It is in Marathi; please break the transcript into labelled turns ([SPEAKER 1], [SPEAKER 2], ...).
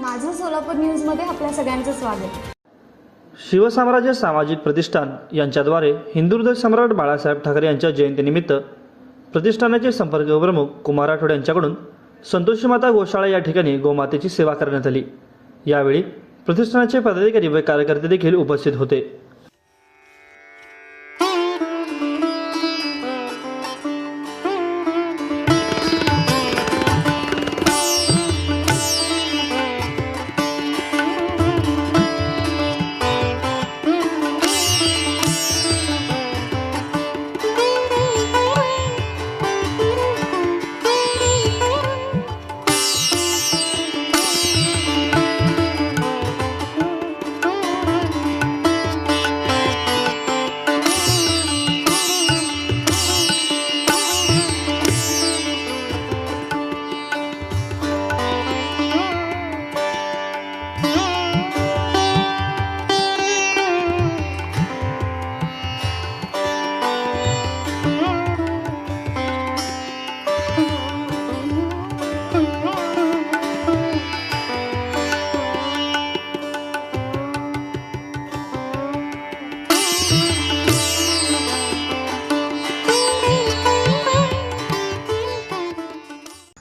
[SPEAKER 1] माझं सोलापूर न्यूजमध्ये आपल्या सगळ्यांचं स्वागत.
[SPEAKER 2] शिवसाम्राज्य सामाजिक प्रतिष्ठान यांच्याद्वारे हिंदू सम्राट बाळासाहेब ठाकरे यांच्या जयंतीनिमित्त प्रतिष्ठानाचे संपर्क प्रमुख कुमार राठोड यांच्याकडून संतोषीमाता गोशाळा या ठिकाणी गोमातेची सेवा करण्यात आली. यावेळी प्रतिष्ठानाचे पदाधिकारी व कार्यकर्ते देखील उपस्थित होते.